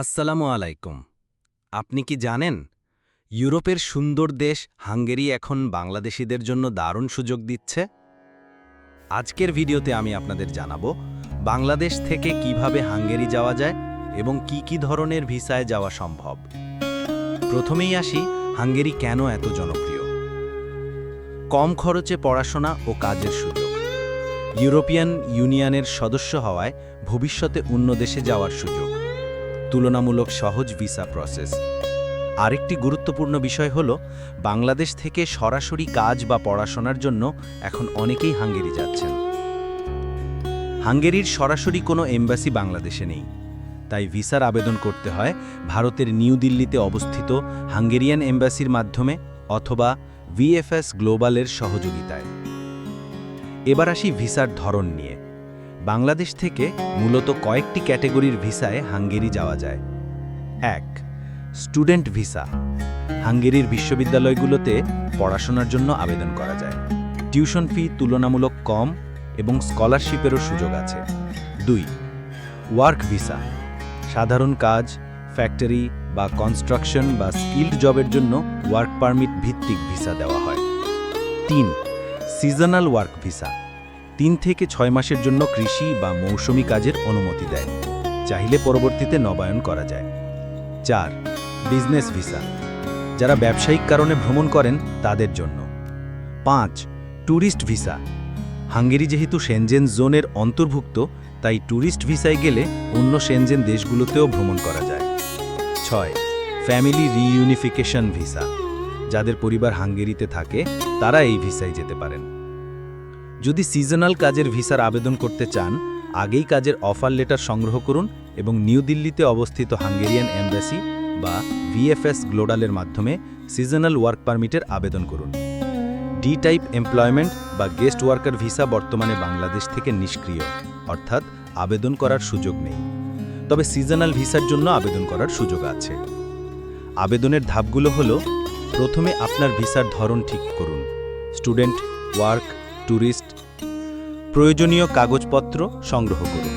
আসসালামু আলাইকুম। আপনি কি জানেন, ইউরোপের সুন্দর দেশ হাঙ্গেরি এখন বাংলাদেশিদের জন্য দারুণ সুযোগ দিচ্ছে? আজকের ভিডিওতে আমি আপনাদের জানাব, বাংলাদেশ থেকে কীভাবে হাঙ্গেরি যাওয়া যায় এবং কি কি ধরনের ভিসায় যাওয়া সম্ভব। প্রথমেই আসি, হাঙ্গেরি কেন এত জনপ্রিয়? কম খরচে পড়াশোনা ও কাজের সুযোগ। ইউরোপিয়ান ইউনিয়নের সদস্য হওয়ায় ভবিষ্যতে অন্য দেশে যাওয়ার সুযোগ। তুলনামূলক সহজ ভিসা প্রসেস। আরেকটি গুরুত্বপূর্ণ বিষয় হল, বাংলাদেশ থেকে সরাসরি কাজ বা পড়াশোনার জন্য এখন অনেকেই হাঙ্গেরি যাচ্ছেন। হাঙ্গেরির সরাসরি কোনো এম্বাসি বাংলাদেশে নেই। তাই ভিসার আবেদন করতে হয় ভারতের নিউ দিল্লিতে অবস্থিত হাঙ্গেরিয়ান এম্বাসির মাধ্যমে অথবা ভিএফএস গ্লোবালের সহযোগিতায়। এবার আসি ভিসার ধরন নিয়ে। বাংলাদেশ থেকে মূলত কয়েকটি ক্যাটেগরির ভিসায় হাঙ্গেরি যাওয়া যায়। এক, স্টুডেন্ট ভিসা। হাঙ্গেরির বিশ্ববিদ্যালয়গুলোতে পড়াশোনার জন্য আবেদন করা যায়। টিউশন ফি তুলনামূলক কম এবং স্কলারশিপেরও সুযোগ আছে। দুই, ওয়ার্ক ভিসা। সাধারণ কাজ, ফ্যাক্টরি বা কনস্ট্রাকশন বা স্কিল্ড জবের জন্য ওয়ার্ক পারমিট ভিত্তিক ভিসা দেওয়া হয়। তিন, সিজনাল ওয়ার্ক ভিসা। তিন থেকে ছয় মাসের জন্য কৃষি বা মৌসুমি কাজের অনুমতি দেয়। চাইলে পরবর্তীতে নবায়ন করা যায়। চার, বিজনেস ভিসা। যারা ব্যবসায়িক কারণে ভ্রমণ করেন, তাদের জন্য। পাঁচ, ট্যুরিস্ট ভিসা। হাঙ্গেরি যেহেতু সেনজেন জোনের অন্তর্ভুক্ত, তাই ট্যুরিস্ট ভিসায় গেলে অন্য সেনজেন দেশগুলোতেও ভ্রমণ করা যায়। ছয়, ফ্যামিলি রিইউনিফিকেশন ভিসা। যাদের পরিবার হাঙ্গেরিতে থাকে, তারা এই ভিসায় যেতে পারেন। যদি সিজনাল কাজের ভিসার আবেদন করতে চান, আগেই কাজের অফার লেটার সংগ্রহ করুন এবং নিউ দিল্লিতে অবস্থিত হাঙ্গেরিয়ান এমবাসি বা ভিএফএস গ্লোডালের মাধ্যমে সিজনাল ওয়ার্ক পারমিটের আবেদন করুন। ডি টাইপ এমপ্লয়মেন্ট বা গেস্ট ওয়ার্কার ভিসা বর্তমানে বাংলাদেশ থেকে নিষ্ক্রিয়, অর্থাৎ আবেদন করার সুযোগ নেই। তবে সিজনাল ভিসার জন্য আবেদন করার সুযোগ আছে। আবেদনের ধাপগুলো হল, প্রথমে আপনার ভিসার ধরন ঠিক করুন। স্টুডেন্ট ওয়ার্ক ট্যুরিস্ট প্রয়োজনীয় কাগজপত্র সংগ্রহ করুন।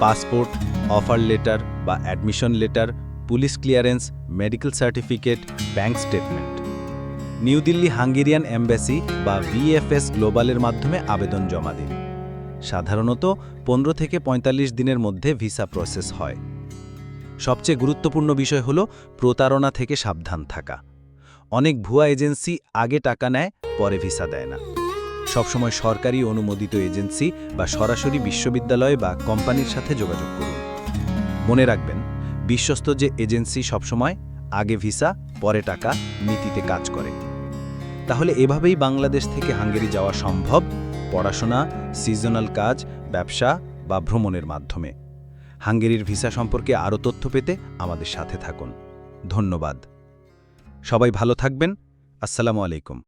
পাসপোর্ট, অফার লেটার বা admission letter, police clearance, medical certificate, bank statement. New Delhi Hungarian embassy বা ভিএফএস গ্লোবালের মাধ্যমে আবেদন জমা দিন। সাধারণত পনেরো থেকে ৪৫ দিনের মধ্যে ভিসা প্রসেস হয়। সবচেয়ে গুরুত্বপূর্ণ বিষয় হল প্রতারণা থেকে সাবধান থাকা। অনেক ভুয়া এজেন্সি আগে টাকা নেয়, পরে ভিসা দেয় না। সবসময় সরকারি অনুমোদিত এজেন্সি বা সরাসরি বিশ্ববিদ্যালয় বা কোম্পানির সাথে যোগাযোগ করুন। মনে রাখবেন, বিশ্বস্ত যে এজেন্সি সবসময় আগে ভিসা, পরে টাকা, নীতিতে কাজ করে। তাহলে এভাবেই বাংলাদেশ থেকে হাঙ্গেরি যাওয়া সম্ভব পড়াশোনা, সিজনাল কাজ, ব্যবসা বা ভ্রমণের মাধ্যমে। হাঙ্গেরির ভিসা সম্পর্কে আরও তথ্য পেতে আমাদের সাথে থাকুন। ধন্যবাদ। সবাই ভালো থাকবেন। আসসালামু আলাইকুম।